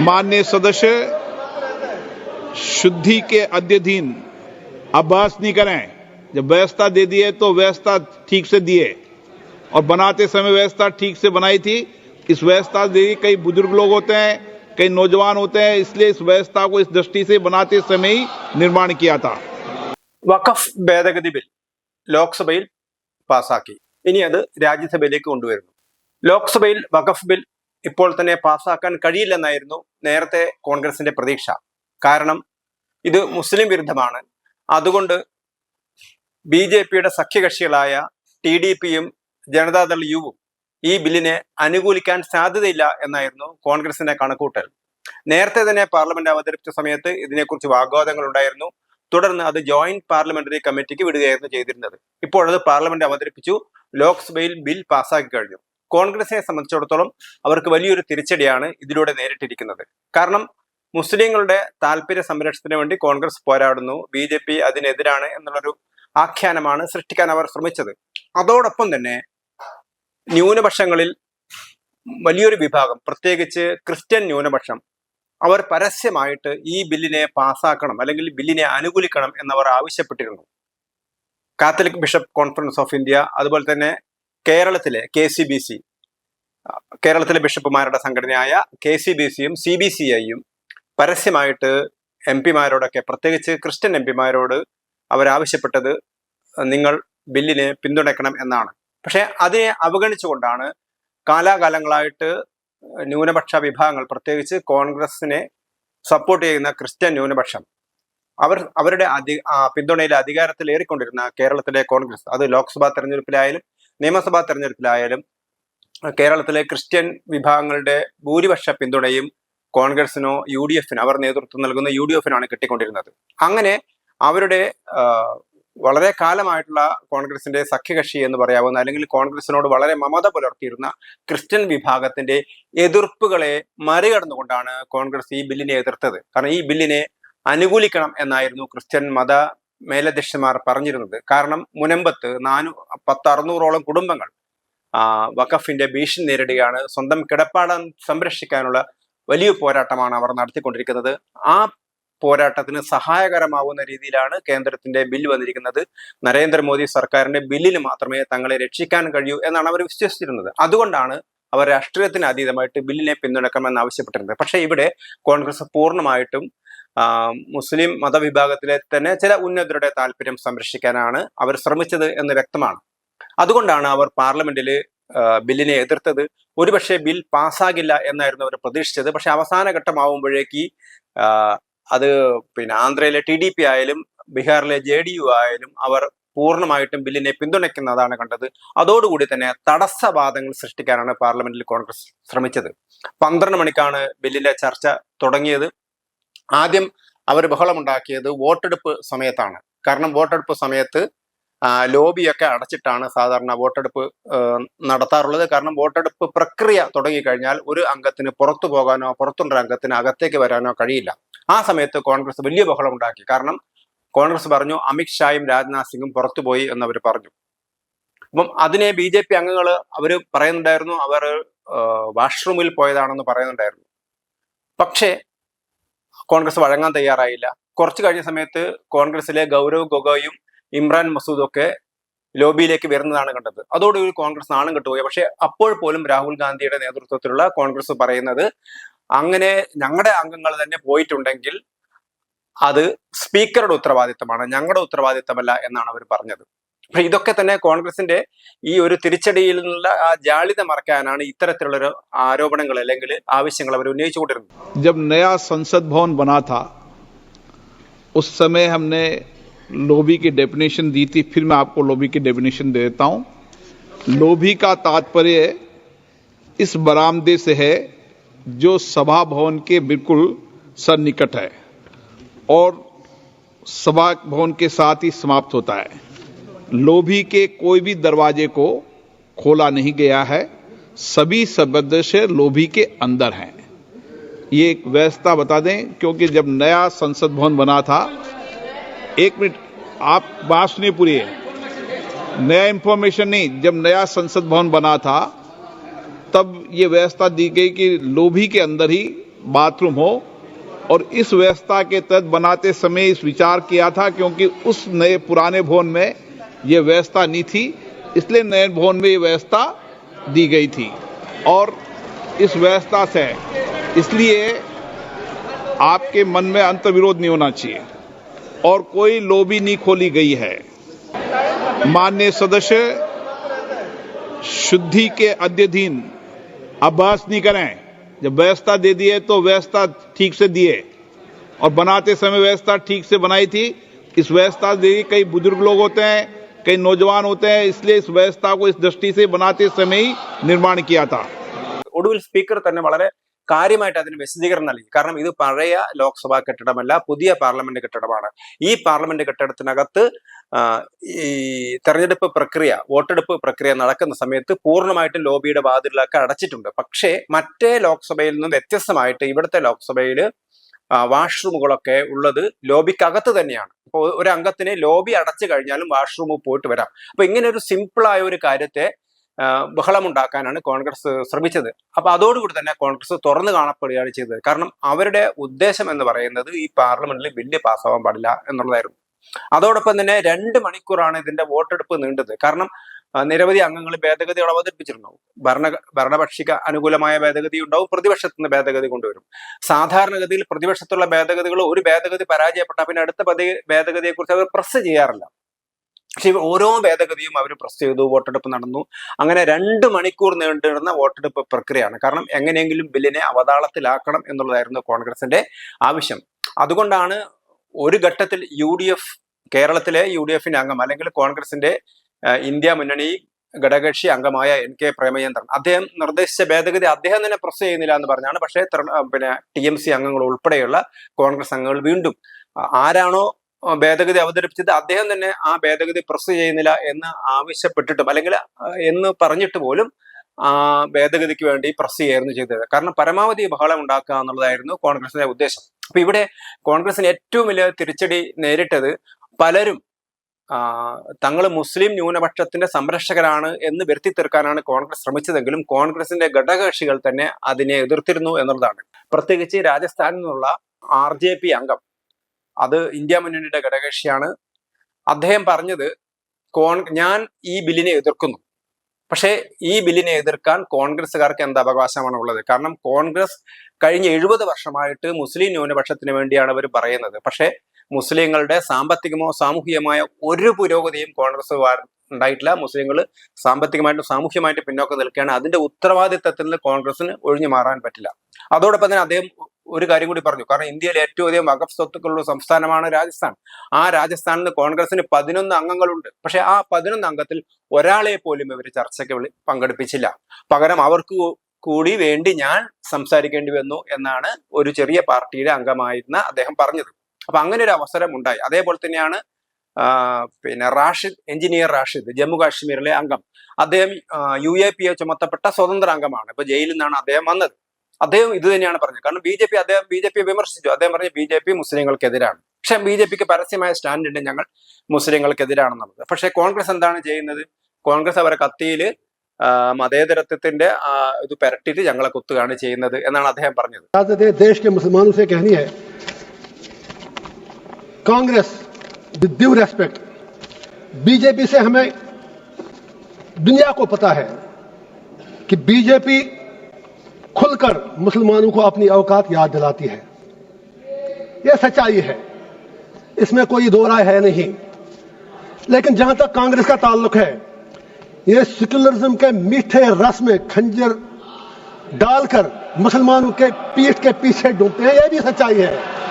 माननीय सदस्य शुद्धि के अध्यधीन अब बहस नहीं करें जब व्यवस्था दे दी है तो व्यवस्था ठीक से दिए और बनाते समय व्यवस्था ठीक से बनाई थी इस व्यवस्था दे कई बुजुर्ग लोग होते हैं कई नौजवान होते हैं इसलिए इस व्यवस्था को इस दृष्टि से बनाते समय ही निर्माण किया था വഖഫ് ഭേദഗതി ബിൽ ലോക്സഭയിൽ പാസാക്കി ഇനി അത് രാജ്യസഭയിലേക്ക് കൊണ്ടുവരുന്നു ലോക്സഭയിൽ വഖഫ് ബിൽ ഇപ്പോൾ തന്നെ പാസാക്കാൻ കഴിയില്ലെന്നായിരുന്നു നേരത്തെ കോൺഗ്രസിന്റെ പ്രതീക്ഷ. കാരണം ഇത് മുസ്ലിം വിരുദ്ധമാണ്. അതുകൊണ്ട് ബി ജെ പിയുടെ സഖ്യകക്ഷികളായ ടി ഡി പിയും ജനതാദൾ യുവും ഈ ബില്ലിനെ അനുകൂലിക്കാൻ സാധ്യതയില്ല എന്നായിരുന്നു കോൺഗ്രസിന്റെ കണക്കൂട്ടൽ നേരത്തെ തന്നെ പാർലമെന്റ് അവതരിപ്പിച്ച സമയത്ത് ഇതിനെക്കുറിച്ച് വാഗ്വാദങ്ങൾ ഉണ്ടായിരുന്നു. തുടർന്ന് അത് ജോയിന്റ് പാർലമെന്ററി കമ്മിറ്റിക്ക് വിടുകയായിരുന്നു ചെയ്തിരുന്നത്. ഇപ്പോഴത് പാർലമെന്റ് അവതരിപ്പിച്ചു. ലോക്സഭയിൽ ബിൽ പാസ്സാക്കി കഴിഞ്ഞു. കോൺഗ്രസിനെ സംബന്ധിച്ചിടത്തോളം അവർക്ക് വലിയൊരു തിരിച്ചടിയാണ് ഇതിലൂടെ നേരിട്ടിരിക്കുന്നത്. കാരണം മുസ്ലിങ്ങളുടെ താല്പര്യ സംരക്ഷണത്തിന് വേണ്ടി കോൺഗ്രസ് പോരാടുന്നു ബി ജെ പി അതിനെതിരാണ് എന്നുള്ളൊരു ആഖ്യാനമാണ് സൃഷ്ടിക്കാൻ അവർ ശ്രമിച്ചത്. അതോടൊപ്പം തന്നെ ന്യൂനപക്ഷങ്ങളിൽ വലിയൊരു വിഭാഗം പ്രത്യേകിച്ച് ക്രിസ്ത്യൻ ന്യൂനപക്ഷം അവർ പരസ്യമായിട്ട് ഈ ബില്ലിനെ പാസാക്കണം അല്ലെങ്കിൽ ബില്ലിനെ അനുകൂലിക്കണം എന്നവർ ആവശ്യപ്പെട്ടിരുന്നു. Catholic Bishop Conference of India അതുപോലെ തന്നെ കേരളത്തിലെ കെ സി ബി സി കേരളത്തിലെ ബിഷപ്പുമാരുടെ സംഘടനയായ കെ സി ബി സിയും സി ബി സി ഐയും പരസ്യമായിട്ട് എം പിമാരോടൊക്കെ പ്രത്യേകിച്ച് ക്രിസ്ത്യൻ എം പിമാരോട് അവരാവശ്യപ്പെട്ടത് നിങ്ങൾ ബില്ലിനെ പിന്തുണയ്ക്കണം എന്നാണ്. പക്ഷേ അതിനെ അവഗണിച്ചുകൊണ്ടാണ് കാലാകാലങ്ങളായിട്ട് ന്യൂനപക്ഷ വിഭാഗങ്ങൾ പ്രത്യേകിച്ച് കോൺഗ്രസിനെ സപ്പോർട്ട് ചെയ്യുന്ന ക്രിസ്ത്യൻ ന്യൂനപക്ഷം അവർ അവരുടെ അധി പിന്തുണയിലെ അധികാരത്തിൽ ഏറിക്കൊണ്ടിരുന്ന കേരളത്തിലെ കോൺഗ്രസ് അത് ലോക്സഭാ തെരഞ്ഞെടുപ്പിലായാലും നിയമസഭാ തെരഞ്ഞെടുപ്പിലായാലും കേരളത്തിലെ ക്രിസ്ത്യൻ വിഭാഗങ്ങളുടെ ഭൂരിപക്ഷ പിന്തുണയും കോൺഗ്രസിനോ യു ഡി എഫിനോ അവർ നേതൃത്വം നൽകുന്ന യു ഡി എഫിനാണ് കിട്ടിക്കൊണ്ടിരുന്നത്. അങ്ങനെ അവരുടെ വളരെ കാലമായിട്ടുള്ള കോൺഗ്രസിന്റെ സഖ്യകക്ഷി എന്ന് പറയാവുന്ന അല്ലെങ്കിൽ കോൺഗ്രസിനോട് വളരെ മമത പുലർത്തിയിരുന്ന ക്രിസ്ത്യൻ വിഭാഗത്തിന്റെ എതിർപ്പുകളെ മറികടന്നുകൊണ്ടാണ് കോൺഗ്രസ് ഈ ബില്ലിനെ എതിർത്തത്. കാരണം ഈ ബില്ലിനെ അനുകൂലിക്കണം എന്നായിരുന്നു ക്രിസ്ത്യൻ മത മേലധ്യക്ഷന്മാർ പറഞ്ഞിരുന്നത്. കാരണം മുനമ്പത്ത് നാനൂ പത്ത് അറുന്നൂറോളം കുടുംബങ്ങൾ വഖഫിന്റെ ഭീഷണി നേരിടുകയാണ്. സ്വന്തം കിടപ്പാടം സംരക്ഷിക്കാനുള്ള വലിയ പോരാട്ടമാണ് അവർ നടത്തിക്കൊണ്ടിരിക്കുന്നത്. ആ പോരാട്ടത്തിന് സഹായകരമാവുന്ന രീതിയിലാണ് കേന്ദ്രത്തിന്റെ ബിൽ വന്നിരിക്കുന്നത്. നരേന്ദ്രമോദി സർക്കാരിന്റെ ബില്ലിന് മാത്രമേ തങ്ങളെ രക്ഷിക്കാൻ കഴിയൂ എന്നാണ് അവർ വിശ്വസിച്ചിരുന്നത്. അതുകൊണ്ടാണ് അവർ രാഷ്ട്രീയത്തിന് അതീതമായിട്ട് ബില്ലിനെ പിന്തുണക്കണമെന്ന് ആവശ്യപ്പെട്ടിരുന്നത്. പക്ഷേ ഇവിടെ കോൺഗ്രസ് പൂർണമായിട്ടും മുസ്ലിം മതവിഭാഗത്തിലെ തന്നെ ചില ഉന്നതരുടെ താല്പര്യം സംരക്ഷിക്കാനാണ് അവർ ശ്രമിച്ചത് എന്ന് വ്യക്തമാണ്. അതുകൊണ്ടാണ് അവർ പാർലമെന്റിൽ ബില്ലിനെ എതിർത്തത്. ഒരുപക്ഷെ ബിൽ പാസ്സാകില്ല എന്നായിരുന്നു അവർ പ്രതീക്ഷിച്ചത്. പക്ഷെ അവസാന ഘട്ടമാവുമ്പോഴേക്ക് അത് പിന്നെ ആന്ധ്രയിലെ ടി ഡി പി ആയാലും ബീഹാറിലെ ജെ ഡി യു ആയാലും അവർ പൂർണമായിട്ടും ബില്ലിനെ പിന്തുണയ്ക്കുന്നതാണ് കണ്ടത്. അതോടുകൂടി തന്നെ തടസ്സവാദങ്ങൾ സൃഷ്ടിക്കാനാണ് പാർലമെന്റിൽ കോൺഗ്രസ് ശ്രമിച്ചത്. പന്ത്രണ്ട് മണിക്കാണ് ബില്ലിന്റെ ചർച്ച തുടങ്ങിയത്. ആദ്യം അവർ ബഹളമുണ്ടാക്കിയത് വോട്ടെടുപ്പ് സമയത്താണ്. കാരണം വോട്ടെടുപ്പ് സമയത്ത് ലോബിയൊക്കെ അടച്ചിട്ടാണ് സാധാരണ വോട്ടെടുപ്പ് നടത്താറുള്ളത്. കാരണം വോട്ടെടുപ്പ് പ്രക്രിയ തുടങ്ങിക്കഴിഞ്ഞാൽ ഒരു അംഗത്തിന് പുറത്തു പോകാനോ പുറത്തുള്ള അംഗത്തിന് അകത്തേക്ക് വരാനോ കഴിയില്ല. ആ സമയത്ത് കോൺഗ്രസ് വലിയ ബഹളമുണ്ടാക്കി. കാരണം കോൺഗ്രസ് പറഞ്ഞു അമിത്ഷായും രാജ്നാഥ് സിംഗും പുറത്തുപോയി എന്നവർ പറഞ്ഞു. അപ്പം അതിനെ ബി ജെ പി അംഗങ്ങൾ അവർ പറയുന്നുണ്ടായിരുന്നു. അവർ വാഷ്റൂമിൽ പോയതാണെന്ന് പറയുന്നുണ്ടായിരുന്നു. പക്ഷേ കോൺഗ്രസ് വഴങ്ങാൻ തയ്യാറായില്ല. കുറച്ച് കഴിഞ്ഞ സമയത്ത് കോൺഗ്രസിലെ ഗൗരവ് ഗൊഗോയും ഇമ്രാൻ മസൂദും ഒക്കെ ലോബിയിലേക്ക് വരുന്നതാണ് കണ്ടത്. അതോടുകൂടി കോൺഗ്രസ് നാണം കെട്ടുപോയി. പക്ഷെ അപ്പോൾ പോലും രാഹുൽ ഗാന്ധിയുടെ നേതൃത്വത്തിലുള്ള കോൺഗ്രസ് പറയുന്നത് അങ്ങനെ ഞങ്ങളുടെ അംഗങ്ങൾ തന്നെ പോയിട്ടുണ്ടെങ്കിൽ അത് സ്പീക്കറുടെ ഉത്തരവാദിത്തമാണ്. ഞങ്ങളുടെ ഉത്തരവാദിത്തമല്ല എന്നാണ് അവർ പറഞ്ഞത്. അപ്പൊ ഇതൊക്കെ തന്നെ കോൺഗ്രസിന്റെ ഈ ഒരു തിരിച്ചടിയിൽ നിന്നുള്ള ആ ജാളിത മറക്കാനാണ് ഇത്തരത്തിലുള്ള ആരോപണങ്ങൾ അല്ലെങ്കിൽ ആവശ്യങ്ങൾ അവർ ഉന്നയിച്ചുകൊണ്ടിരുന്നത് जब नया संसद भवन बना था उस समय हमने लोभी की डेफिनेशन दी थी फिर मैं आपको लोभी की डेफिनेशन दे देता हूं लोभी का तात्पर्य इस बरामदे से है जो सभा भवन के बिल्कुल सन्निकट है और सभा भवन के साथ ही समाप्त होता है लोभी के कोई भी दरवाजे को खोला नहीं गया है। सभी सदस्य लोभी के अंदर हैं। ये एक व्यवस्था बता दें, क्योंकि जब नया संसद भवन बना था, एक मिनट, आप बात सुनिए पूरी। नया इंफॉर्मेशन नहीं, जब नया संसद भवन बना था, तब ये व्यवस्था दी गई कि लोभी के अंदर ही बाथरूम हो, और इस व्यवस्था के तहत बनाते समय इस विचार किया था, क्योंकि उस नए पुराने भवन में यह व्यवस्था नहीं थी, इसलिए नए भवन में ये व्यवस्था दी गई थी। और इस व्यवस्था से इसलिए आपके मन में अंतर्विरोध नहीं होना चाहिए और कोई लोबी नहीं खोली गई है। मान्य सदस्य, शुद्धि के अध्यधीन अभ्यास नहीं करें। जब व्यवस्था दे दिए तो व्यवस्था ठीक से दिए और बनाते समय व्यवस्था ठीक से बनाई थी। इस व्यवस्था दे कई बुज़ुर्ग लोग होते हैं कई नौजवान होते हैं इसलिए इस व्यवस्था को इस दृष्टि से बनाते समय ही निर्माण किया था ഒടുവിൽ സ്പീക്കർ തന്നെ വളരെ കാര്യമായിട്ട് അതിന് വിശദീകരണം നൽകി കാരണം ഇത് പഴയ ലോക്സഭാ കെട്ടിടമല്ല പുതിയ പാർലമെന്റ് കെട്ടിടമാണ് ഈ പാർലമെന്റ് കെട്ടിടത്തിനകത്ത് ആ, ഈ തെരഞ്ഞെടുപ്പ് പ്രക്രിയ വോട്ടെടുപ്പ് പ്രക്രിയ നടക്കുന്ന സമയത്ത് പൂർണ്ണമായിട്ടും ലോബിയുടെ വാതിലൊക്കെ അടച്ചിട്ടുണ്ട് പക്ഷേ മറ്റേ ലോക്സഭയിൽ നിന്നും വ്യത്യസ്തമായിട്ട് ഇവിടുത്തെ ലോക്സഭയിൽ വാഷ്റൂമുകളൊക്കെ ഉള്ളത് ലോബിക്കകത്ത് തന്നെയാണ്. അപ്പോൾ ഒരു അംഗത്തിന് ലോബി അടച്ചു കഴിഞ്ഞാലും വാഷ്റൂമിൽ പോയിട്ട് വരാം. അപ്പൊ ഇങ്ങനെ ഒരു സിമ്പിളായ ഒരു കാര്യത്തെ ബഹളം ബഹളമുണ്ടാക്കാനാണ് കോൺഗ്രസ് ശ്രമിച്ചത്. അപ്പൊ അതോടുകൂടി തന്നെ കോൺഗ്രസ് തുറന്നു കാണപ്പെടുകയാണ് ചെയ്തത്. കാരണം അവരുടെ ഉദ്ദേശം എന്ന് പറയുന്നത് ഈ പാർലമെന്റിൽ ബില്ല് പാസ്സാവാൻ പാടില്ല എന്നുള്ളതായിരുന്നു. അതോടൊപ്പം തന്നെ രണ്ട് മണിക്കൂറാണ് ഇതിന്റെ വോട്ടെടുപ്പ് നീണ്ടത് കാരണം നിരവധി അംഗങ്ങൾ ഭേദഗതികൾ അവതരിപ്പിച്ചിട്ടുണ്ടാവും. ഭരണ ഭരണപക്ഷിക്ക് അനുകൂലമായ ഭേദഗതി ഉണ്ടാവും പ്രതിപക്ഷത്തിൽ നിന്ന് ഭേദഗതി കൊണ്ടുവരും. സാധാരണഗതിയിൽ പ്രതിപക്ഷത്തുള്ള ഭേദഗതികൾ ഒരു ഭേദഗതി പരാജയപ്പെട്ട പിന്നെ അടുത്ത പതി- ഭേദഗതിയെക്കുറിച്ച് അവർ പ്രസ് ചെയ്യാറില്ല. പക്ഷെ ഓരോ ഭേദഗതിയും അവർ പ്രസ് ചെയ്തു വോട്ടെടുപ്പ് നടന്നു. അങ്ങനെ രണ്ട് മണിക്കൂർ നീണ്ടിരുന്ന വോട്ടെടുപ്പ് പ്രക്രിയയാണ്. കാരണം എങ്ങനെയെങ്കിലും ബില്ലിനെ അവതാളത്തിലാക്കണം എന്നുള്ളതായിരുന്നു കോൺഗ്രസിന്റെ ആവശ്യം. അതുകൊണ്ടാണ് ഒരു ഘട്ടത്തിൽ യു ഡി എഫ് കേരളത്തിലെ യു ഡി എഫിന്റെ അംഗം അല്ലെങ്കിൽ കോൺഗ്രസിന്റെ ഇന്ത്യ മുന്നണി ഘടകക്ഷി അംഗമായ എൻ കെ പ്രേമചന്ദ്രൻ. അദ്ദേഹം നിർദ്ദേശിച്ച ഭേദഗതി അദ്ദേഹം തന്നെ പ്രസ് ചെയ്യുന്നില്ല എന്ന് പറഞ്ഞാണ്. പക്ഷേ പിന്നെ ടി എം സി അംഗങ്ങൾ ഉൾപ്പെടെയുള്ള കോൺഗ്രസ് അംഗങ്ങൾ വീണ്ടും ആരാണോ ഭേദഗതി അവതരിപ്പിച്ചത് അദ്ദേഹം തന്നെ ആ ഭേദഗതി പ്രസ് ചെയ്യുന്നില്ല എന്ന് ആവശ്യപ്പെട്ടിട്ടും അല്ലെങ്കിൽ എന്ന് പറഞ്ഞിട്ട് പോലും ആ ഭേദഗതിക്ക് വേണ്ടി പ്രസ് ചെയ്യായിരുന്നു ചെയ്തത്. കാരണം പരമാവധി ബഹളം ഉണ്ടാക്കുക എന്നുള്ളതായിരുന്നു കോൺഗ്രസിന്റെ ഉദ്ദേശം. അപ്പൊ ഇവിടെ കോൺഗ്രസിന് ഏറ്റവും വലിയ തിരിച്ചടി നേരിട്ടത് പലരും തങ്ങൾ മുസ്ലിം ന്യൂനപക്ഷത്തിന്റെ സംരക്ഷകരാണ് എന്ന് വരുത്തി തീർക്കാനാണ് കോൺഗ്രസ് ശ്രമിച്ചതെങ്കിലും കോൺഗ്രസിന്റെ ഘടകകക്ഷികൾ തന്നെ അതിനെ എതിർത്തിരുന്നു എന്നുള്ളതാണ്. പ്രത്യേകിച്ച് രാജസ്ഥാനിൽ നിന്നുള്ള ആർ ജെ പി അംഗം. അത് ഇന്ത്യ മുന്നണിയുടെ ഘടകകക്ഷിയാണ്. അദ്ദേഹം പറഞ്ഞത് കോൺ ഞാൻ ഈ ബില്ലിനെ എതിർക്കുന്നു. പക്ഷേ ഈ ബില്ലിനെ എതിർക്കാൻ കോൺഗ്രസ്സുകാർക്ക് എന്ത് അവകാശമാണ് ഉള്ളത്? കാരണം കോൺഗ്രസ് കഴിഞ്ഞ എഴുപത് വർഷമായിട്ട് മുസ്ലിം ന്യൂനപക്ഷത്തിന് വേണ്ടിയാണ് അവർ പറയുന്നത്. പക്ഷേ മുസ്ലിങ്ങളുടെ സാമ്പത്തികമോ സാമൂഹികമായ ഒരു പുരോഗതിയും കോൺഗ്രസ് ഉണ്ടായിട്ടില്ല. മുസ്ലിങ്ങൾ സാമ്പത്തികമായിട്ടും സാമൂഹ്യമായിട്ടും പിന്നോക്കം നിൽക്കുകയാണ്. അതിന്റെ ഉത്തരവാദിത്തത്തിൽ നിന്ന് കോൺഗ്രസിന് ഒഴിഞ്ഞു മാറാൻ പറ്റില്ല. അതോടൊപ്പം തന്നെ അദ്ദേഹം ഒരു കാര്യം കൂടി പറഞ്ഞു. കാരണം ഇന്ത്യയിലെ ഏറ്റവും അധികം വകഫ് സ്വത്തുക്കളുള്ള സംസ്ഥാനമാണ് രാജസ്ഥാൻ. ആ രാജസ്ഥാനിൽ കോൺഗ്രസിന് പതിനൊന്ന് അംഗങ്ങളുണ്ട്. പക്ഷെ ആ പതിനൊന്ന് അംഗത്തിൽ ഒരാളെ പോലും ഇവർ ചർച്ചയ്ക്ക് പങ്കെടുപ്പിച്ചില്ല. പകരം അവർക്ക് കൂടി വേണ്ടി ഞാൻ സംസാരിക്കേണ്ടി വന്നു എന്നാണ് ഒരു ചെറിയ പാർട്ടിയുടെ അംഗമായിരുന്ന അദ്ദേഹം പറഞ്ഞത്. അപ്പൊ അങ്ങനെ ഒരു അവസരം ഉണ്ടായി. അതേപോലെ തന്നെയാണ് പിന്നെ റാഷിദ് എഞ്ചിനീയർ റാഷിദ് ജമ്മു കാശ്മീരിലെ അംഗം. അദ്ദേഹം യു എ പി എ ചുമത്തപ്പെട്ട സ്വതന്ത്ര അംഗമാണ്. ഇപ്പൊ ജയിലിൽ നിന്നാണ് അദ്ദേഹം വന്നത്. അദ്ദേഹം ഇത് തന്നെയാണ് പറഞ്ഞത്. കാരണം ബി ജെ പി അദ്ദേഹം ബി ജെ പി വിമർശിച്ചു. അദ്ദേഹം പറഞ്ഞു ബി ജെ പി മുസ്ലിങ്ങൾക്കെതിരാണ്. പക്ഷെ ബി ജെ പിക്ക് പരസ്യമായ സ്റ്റാൻഡ് ഉണ്ട് ഞങ്ങൾ മുസ്ലിങ്ങൾക്കെതിരാണെന്നുള്ളത്. പക്ഷെ കോൺഗ്രസ് എന്താണ് ചെയ്യുന്നത്? കോൺഗ്രസ് അവരെ കത്തിയിൽ മതേതരത്വത്തിന്റെ ഇത് പെരട്ടിയിട്ട് ഞങ്ങളെ കുത്തുകയാണ് ചെയ്യുന്നത് എന്നാണ് അദ്ദേഹം പറഞ്ഞത്. Congress, with due respect, BJP से हमें दुनिया को पता है कि बीजेपी खुलकर मुसलमानों को अपनी औकात याद दिलाती है। यह सच्चाई है। इसमें कोई दो राय है नहीं। लेकिन जहाँ तक कांग्रेस का ताल्लुक है, यह सेक्युलरिज्म के मीठे रस में खंजर डालकर मुसलमानों के पीठ के पीछे डूबते हैं, यह भी सच्चाई है।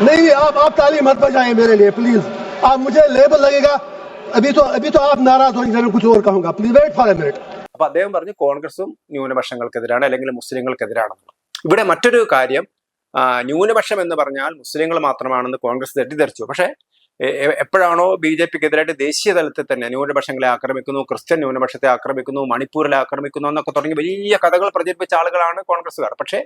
नहीं नहीं आप आप ताली मत बजाएं मेरे लिए प्लीज आप मुझे लेबल लगेगा अभी तो अभी तो आप नाराज हो मैं कुछ और कहूंगा please wait for a minute അപ്പൊ അദ്ദേഹം പറഞ്ഞു കോൺഗ്രസും ന്യൂനപക്ഷങ്ങൾക്കെതിരാണ് അല്ലെങ്കിൽ മുസ്ലിങ്ങൾക്കെതിരാണെന്ന് ഇവിടെ മറ്റൊരു കാര്യം ആ, ന്യൂനപക്ഷം എന്ന് പറഞ്ഞാൽ മുസ്ലിങ്ങൾ മാത്രമാണെന്ന് കോൺഗ്രസ് തെറ്റിദ്ധരിച്ചു പക്ഷേ എ- എ- എപ്പോഴാണോ ബി ജെ പിക്ക് എതിരായിട്ട് ദേശീയ തലത്തിൽ തന്നെ ന്യൂനപക്ഷങ്ങളെ ആക്രമിക്കുന്നു ക്രിസ്ത്യൻ ന്യൂനപക്ഷത്തെ ആക്രമിക്കുന്നു മണിപ്പൂരിലെ ആക്രമിക്കുന്നു എന്നൊക്കെ തുടങ്ങി വലിയ കഥകൾ പ്രചരിപ്പിച്ച ആളുകളാണ് കോൺഗ്രസ്സുകാർ. പക്ഷേ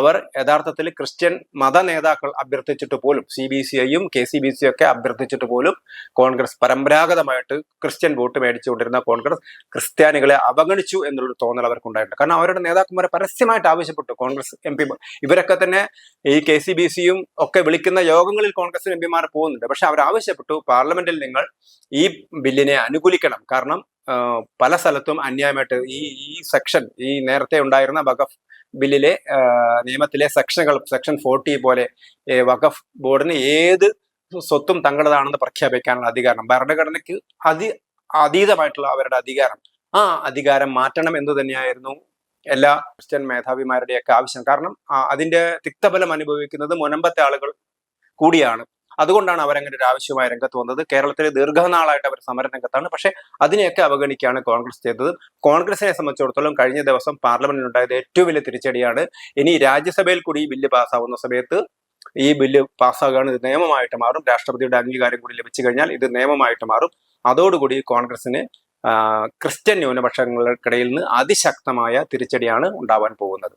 അവർ യഥാർത്ഥത്തിൽ ക്രിസ്ത്യൻ മത നേതാക്കൾ അഭ്യർത്ഥിച്ചിട്ട് പോലും സി ബി സി ഐയും കെ സി ബി സി ഒക്കെ അഭ്യർത്ഥിച്ചിട്ട് പോലും കോൺഗ്രസ് പരമ്പരാഗതമായിട്ട് ക്രിസ്ത്യൻ വോട്ട് മേടിച്ചുകൊണ്ടിരുന്ന കോൺഗ്രസ് ക്രിസ്ത്യാനികളെ അവഗണിച്ചു എന്നുള്ളൊരു തോന്നൽ അവർക്കുണ്ടായിട്ടുണ്ട്. കാരണം അവരുടെ നേതാക്കന്മാരെ പരസ്യമായിട്ട് ആവശ്യപ്പെട്ടു കോൺഗ്രസ് എം പി ഇവരൊക്കെ തന്നെ ഈ കെ സി ബി സിയും ഒക്കെ വിളിക്കുന്ന യോഗങ്ങളിൽ കോൺഗ്രസ് എം പിമാർ പോകുന്നുണ്ട്. പക്ഷെ അവർ ആവശ്യപ്പെട്ടു. പാർലമെന്റിൽ നിങ്ങൾ ഈ ബില്ലിനെ അനുകൂലിക്കണം. കാരണം പല സ്ഥലത്തും അന്യായമായിട്ട് ഈ ഈ സെക്ഷൻ ഈ നേരത്തെ ഉണ്ടായിരുന്ന വഖഫ് ബില്ലിലെ നിയമത്തിലെ സെക്ഷനുകൾ സെക്ഷൻ ഫോർട്ടി പോലെ വഖഫ് ബോർഡിന് ഏത് സ്വത്തും തങ്ങളുടേതാണെന്ന് പ്രഖ്യാപിക്കാനുള്ള അധികാരം. ഭരണഘടനയ്ക്ക് അതി അതീതമായിട്ടുള്ള അവരുടെ അധികാരം. ആ അധികാരം മാറ്റണം എന്ന് തന്നെയായിരുന്നു എല്ലാ ക്രിസ്ത്യൻ മേധാവിമാരുടെയൊക്കെ ആവശ്യം. കാരണം അതിന്റെ തിക്തഫലം അനുഭവിക്കുന്നത് മുനമ്പത്തെ ആളുകൾ കൂടിയാണ്. അതുകൊണ്ടാണ് അവരങ്ങനെ ഒരു ആവശ്യമായ രംഗത്ത് വന്നത്. കേരളത്തിൽ ദീർഘനാളായിട്ട് അവർ സമര രംഗത്താണ്. പക്ഷേ അതിനെയൊക്കെ അവഗണിക്കുകയാണ് കോൺഗ്രസ് ചെയ്തത്. കോൺഗ്രസിനെ സംബന്ധിച്ചിടത്തോളം കഴിഞ്ഞ ദിവസം പാർലമെന്റിൽ ഉണ്ടായത് ഏറ്റവും വലിയ തിരിച്ചടിയാണ്. ഇനി രാജ്യസഭയിൽ കൂടി ഈ ബില്ല് പാസ്സാവുന്ന സമയത്ത് ഈ ബില്ല് പാസ്സാകുകയാണ് ഇത് നിയമമായിട്ട് മാറും. രാഷ്ട്രപതിയുടെ അംഗീകാരം കൂടി ലഭിച്ചു കഴിഞ്ഞാൽ ഇത് നിയമമായിട്ട് മാറും. അതോടുകൂടി കോൺഗ്രസിന് ക്രിസ്ത്യൻ ന്യൂനപക്ഷങ്ങൾക്കിടയിൽ നിന്ന് അതിശക്തമായ തിരിച്ചടിയാണ് ഉണ്ടാവാൻ പോകുന്നത്.